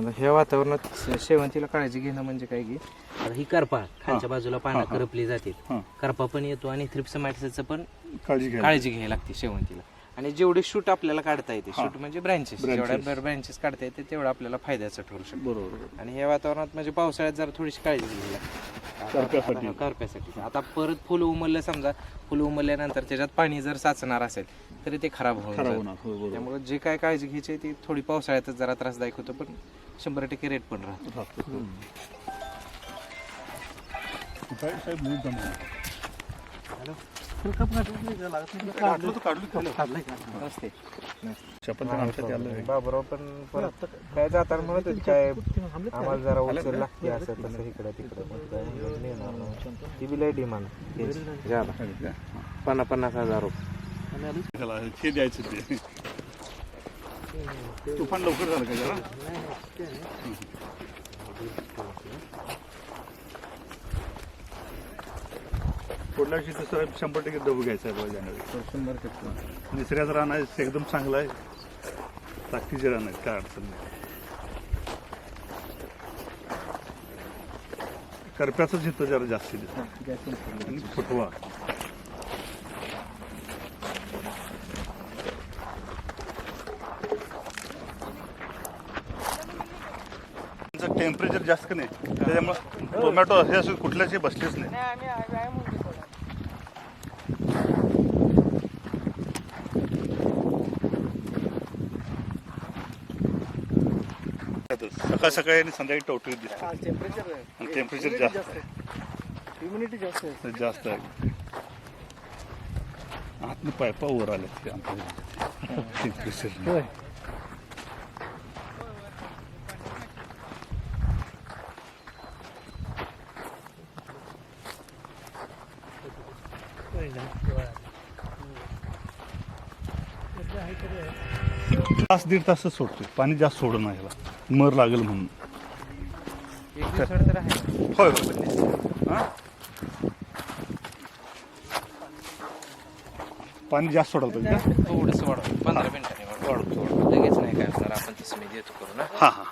आता ह्या वातावरणात शे- शेवंतीला काळजी घेणं म्हणजे काय की? आता ही करपा. खालच्या बाजूला पानं करपली जातील. हां. करपा पण येतो आणि थ्रिप्समॅटिसचं पण काळजी घ्या काळजी घ्यायला लागते शेवंतीला. आणि जेवढे शूट आपल्याला काढता येते शूट म्हणजे ब्रँचेस. जेवढ्या ब्रँचेस काढता येते तेवढं आपल्याला फायद्याचं ठरू शकतो. बरोबर आणि ह्या वातावरणात म्हणजे पावसाळ्यात जरा थोडीशी काळजी करप्यासाठी. लागते करप्यासाठी. आता परत फुलं उमललं समजा फुलं उमलल्यानंतर त्याच्यात पाणी जर साचणार असेल तरी ते खराब होऊन खराब जातं. होणार हो बरोबर. त्यामुळे जे काय काळजी घ्यायची आहे ती थोडी पावसाळ्यातच जरा त्रासदायक होतं पण शंभर टक्के रेट पण राहतो. बाबराव पण परत काय जाताना म्हणत होते काय आम्हाला जरा उचल लागते असं तसं इकडं तिकडं मग काय म्हणलं, नेणार नाही. ती बी लय डिमांड झाला? पन्नास पन्नास हजार रुपये त्याला हे द्यायचं ते तुफान लवकर झालं का जरा? वर्षी तसं शंभर टक्के डबू घ्यायचा आहे बघा जानेवारी. शंभर टक्के. रान आहे एकदम चांगलं आहे. ताकदीचे रान आहे काय अडचण नाही. करप्याचंच इथं जरा जास्त. आणि फुटवा. टेम्परेचर जास्त नाही त्याच्यामुळे टोमॅटो हे असं कुठल्याचे बसलेच नाही. सकाळ सकाळी आणि संध्याकाळी टवटवीत दिसतं. आणि टेम्परेचर जास्त आहे. ह्युमिनिटी जास्त आहे. तर जास्त आहे. आतनं पायपा वर आले टेम्परेचर तास दीड तासच सोडतोय. पाणी जास्त सोडून नाही ह्याला. मर लागेल म्हणून. होय हा? पाणी जास्त सोडायला पाहिजे का? थोडंसं वाढव. पंधरा मिनिटांनी वाढव. वाढवतो लगेच नाही काय होणार. आपण तसं मी देतो करू ना. हां हां.